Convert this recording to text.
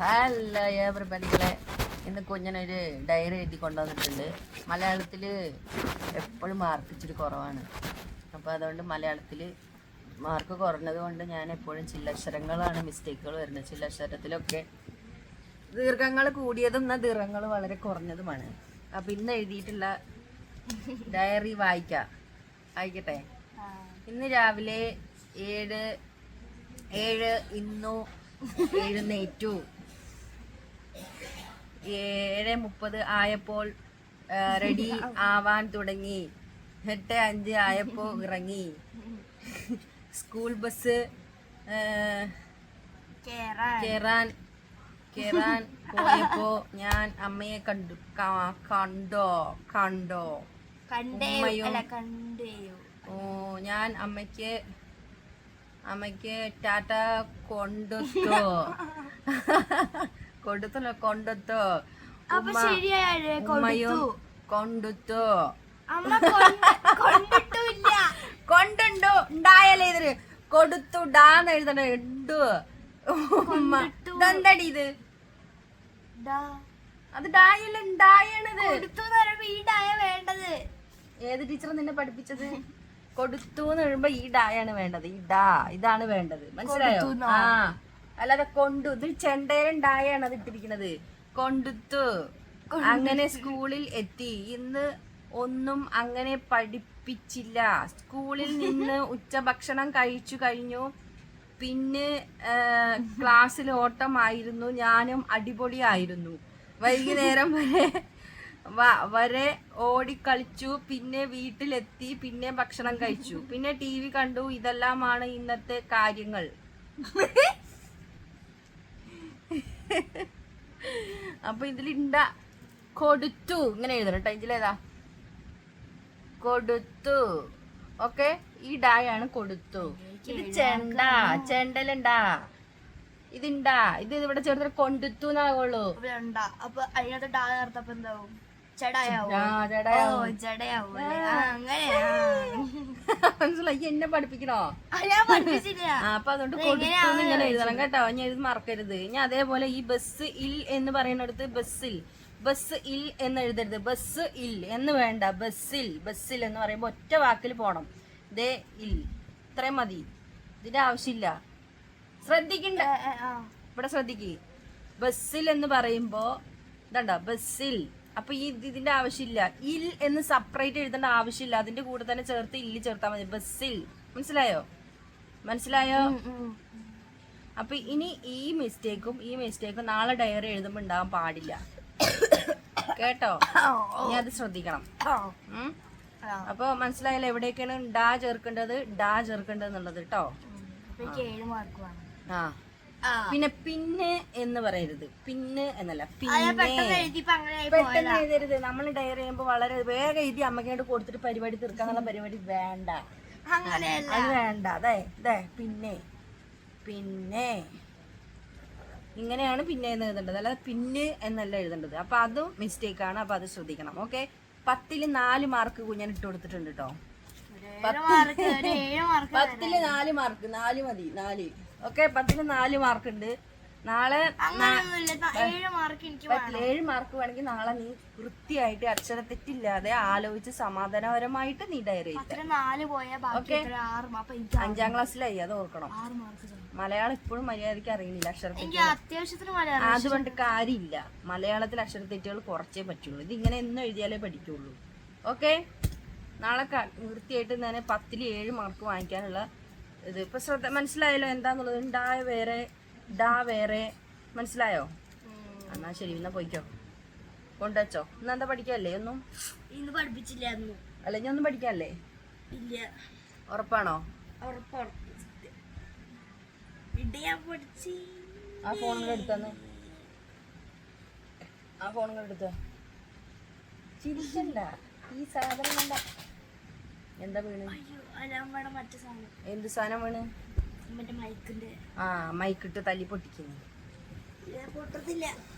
Hello എവറിബഡികളെ ഇന്ന് കുഞ്ഞനൊരു diary എഴുതി കൊണ്ടുവന്നിട്ടുണ്ട്. മലയാളത്തിൽ എപ്പോഴും മാർക്ക് ഇച്ചിരി കുറവാണ്. അപ്പോൾ അതുകൊണ്ട് മലയാളത്തിൽ മാർക്ക് കുറഞ്ഞത് കൊണ്ട് ഞാൻ എപ്പോഴും ചില്ലക്ഷരങ്ങളാണ് മിസ്റ്റേക്കുകൾ വരുന്നത്. ചില്ലക്ഷരത്തിലൊക്കെ ദീർഘങ്ങൾ കൂടിയതും എന്നാൽ ദീർഘങ്ങൾ വളരെ കുറഞ്ഞതുമാണ്. അപ്പം ഇന്ന് എഴുതിയിട്ടുള്ള ഡയറി വായിക്കാം. വായിക്കട്ടെ? ഇന്ന് രാവിലെ ഏഴ് ഏഴ് ഇന്നു എഴുന്നേറ്റു ഏഴ് മുപ്പത് ആയപ്പോൾ റെഡി ആവാൻ തുടങ്ങി. എട്ട് അഞ്ച് ആയപ്പോൾ ഇറങ്ങി. സ്കൂൾ ബസ് കയറാൻ കേറാൻ കേറാൻ പോയപ്പോ ഞാൻ അമ്മയെ കണ്ടു. കണ്ടോ കണ്ടോ? ഓ ഞാൻ അമ്മയ്ക്ക് അമ്മയ്ക്ക് ടാറ്റ കൊണ്ടുത്തോ. കൊടുത്തല്ലോ കൊണ്ടുത്തോ. ഉമ്മയും കൊണ്ടുത്തോ. കൊണ്ടുണ്ടോ? ഉണ്ടായാലേ ഇതിന്. കൊടുത്തുടാന്ന് എഴുതണ ഇണ്ടു ഉമ്മ കൊണ്ടിട്ടു. ഇത്. അത് ഡായല്ല ഉണ്ടായണത് വേണ്ടത്. ഏത് ടീച്ചർ നിന്നെ പഠിപ്പിച്ചത്? കൊടുത്തു എന്ന് പറയുമ്പോ ഈ ഡായാണ് വേണ്ടത്. ഈ ഡാ ഇതാണ് വേണ്ടത്. മനസ്സിലായോ? ആ. അല്ലാതെ കൊണ്ടു ഇത് ചെണ്ടയിലുണ്ടായാണ് അത് ഇട്ടിരിക്കുന്നത്. കൊണ്ടുത്തു. അങ്ങനെ സ്കൂളിൽ എത്തി. ഇന്ന് ഒന്നും അങ്ങനെ പഠിപ്പിച്ചില്ല. സ്കൂളിൽ നിന്ന് ഉച്ചഭക്ഷണം കഴിച്ചു കഴിഞ്ഞു. പിന്നെ ക്ലാസ്സിൽ ഓട്ടമായിരുന്നു. ഞാനും അടിപൊളിയായിരുന്നു. വൈകുന്നേരം വരെ വരെ ഓടിക്കളിച്ചു. പിന്നെ വീട്ടിലെത്തി. പിന്നെ ഭക്ഷണം കഴിച്ചു. പിന്നെ ടി വി കണ്ടു. ഇതെല്ലാമാണ് ഇന്നത്തെ കാര്യങ്ങൾ. അപ്പൊ ഇതിലിണ്ട കൊടുത്തു. ഇങ്ങനെ എഴുതണം കേട്ടോ ഇതിലേതാ? കൊടുത്തു. ഓക്കെ. ഈ ഡായാണ് കൊടുത്തു. ഇത് ചെണ്ട. ചെണ്ടലുണ്ടാ. ഇതിണ്ടാ. ഇത് ഇവിടെ ചേർത്ത് കൊണ്ടുത്തു എന്നാകുള്ളൂ അപ്പൊ അതിനകത്ത് ഡാ ചേർത്തപ്പോ എന്താവും? മനസ്സിലായി. എന്നെ പഠിപ്പിക്കണോ? അപ്പൊ അതുകൊണ്ട് കൊടുത്തു ഇങ്ങനെ എഴുതണം കേട്ടോ. ഞാൻ ഇത് മറക്കരുത്. ഞാൻ അതേപോലെ ഈ ബസ് ഇൽ എന്ന് പറയുന്നിടത്ത് ബസ്സിൽ ബസ് ഇൽ എന്ന് എഴുതരുത്. ബസ് ഇൽ എന്ന് വേണ്ട. ബസ്സിൽ ബസ്സിൽ എന്ന് പറയുമ്പോൾ ഒറ്റ വാക്കിൽ പോണം. ദേ ഇൽ. ഇത്രയും മതി. ഇതിന്റെ ആവശ്യമില്ല. ശ്രദ്ധിക്കണ്ട. ഇവിടെ ശ്രദ്ധിക്ക്. ബസ്സിൽ എന്ന് പറയുമ്പോ ഇതണ്ട? ബസ്സിൽ അപ്പൊ ഈ ഇത് ഇതിന്റെ ആവശ്യമില്ല. ഇൽ എന്ന് സെപ്പറേറ്റ് എഴുതേണ്ട ആവശ്യമില്ല. അതിന്റെ കൂടെ തന്നെ ചേർത്ത് ഇല്ല് ചേർത്താൽ മതി. ബസ്സിൽ മനസ്സിലായോ? മനസ്സിലായോ. അപ്പൊ ഇനി ഈ മിസ്റ്റേക്കും ഈ മിസ്റ്റേക്കും നാളെ ഡയറി എഴുതുമ്പോൾ ഉണ്ടാവാൻ പാടില്ല. കേട്ടോ? ഞാൻ ഇനി അത് ശ്രദ്ധിക്കണം. അപ്പൊ മനസ്സിലായല്ലോ എവിടെയൊക്കെയാണ് ഡാ ചേർക്കേണ്ടത്? ഡാ ചേർക്കേണ്ടത് എന്നുള്ളത് കേട്ടോ ആ. പിന്നെ പിന്നെ എന്ന് പറയരുത്. പിന്നെ എന്നല്ല പിന്നെ. പെട്ടെന്ന് എഴുതരുത്. നമ്മൾ ഡയറി ചെയ്യുമ്പോൾ വളരെ വേഗം എഴുതി അമ്മയ്ക്കായിട്ട് കൊടുത്തിട്ട് പരിപാടി തീർക്കാന്നുള്ള പരിപാടി വേണ്ട. അങ്ങനെയല്ല. അത് വേണ്ട. അതെ ഇതേ പിന്നെ പിന്നെ. ഇങ്ങനെയാണ് പിന്നെ എന്ന് എഴുതേണ്ടത്. അല്ലാതെ പിന്നെ എന്നല്ല എഴുതേണ്ടത്. അപ്പോൾ അതും മിസ്റ്റേക്ക് ആണ്. അപ്പൊ അത് ശ്രദ്ധിക്കണം. ഓക്കെ പത്തിൽ നാല് മാർക്ക് കുഞ്ഞൻ ഇട്ട് കൊടുത്തിട്ടുണ്ട് കേട്ടോ പത്തിൽ നാല് മാർക്ക് നാല് മതി നാല്. ഓക്കെ പത്തിൽ നാല് മാർക്ക് ഉണ്ട്. നാളെ ഏഴ് മാർക്ക് വേണമെങ്കിൽ നാളെ നീ വൃത്തിയായിട്ട് അക്ഷരത്തെറ്റില്ലാതെ ആലോചിച്ച് സമാധാനപരമായിട്ട് നീ ഡയറി അഞ്ചാം ക്ലാസ്സിലായി അത് ഓർക്കണം. മലയാളം ഇപ്പോഴും മര്യാദയ്ക്ക് അറിയുന്നില്ല അക്ഷരത്തെറ്റ് അതുകൊണ്ട് കാര്യമില്ല. മലയാളത്തിൽ അക്ഷരത്തെറ്റുകൾ കുറച്ചേ പറ്റുള്ളൂ. ഇത് ഇങ്ങനെ എന്നും എഴുതിയാലേ പഠിക്കുള്ളൂ. ഓക്കെ നാളെ വൃത്തിയായിട്ട് തന്നെ പത്തിൽ ഏഴ് മാർക്ക് വാങ്ങിക്കാനുള്ള ഇത്. ഇപ്പൊ ശ്രദ്ധ മനസ്സിലായല്ലോ എന്താന്നുള്ളത്. ഉണ്ടായ വേറെ ഡാ വേറെ. മനസ്സിലായോ? എന്നാ ശരി എന്നാ പോയിക്കോ. കൊണ്ടുവച്ചോ. ഇന്ന് എന്താ പഠിക്കാല്ലേ? ഒന്നും? ഇന്ന് പഠിപ്പിച്ചില്ലായിരുന്നു. അല്ല ഇനി ഒന്നും പഠിക്കാല്ലേ ഇല്ല. ഉറപ്പാണോ? ആ ഫോണുകൾ എടുത്തന്ന് ആ ഫോണുകൾ എടുത്തോ. ചിരിക്കണ്ട. ഈ സാധനം എന്താ വീണ്? എന്ത് സാധനം വീണ്? ആ മൈക്കിട്ട് തല്ലി പൊട്ടിക്കുന്നു. പൊട്ടത്തില്ല.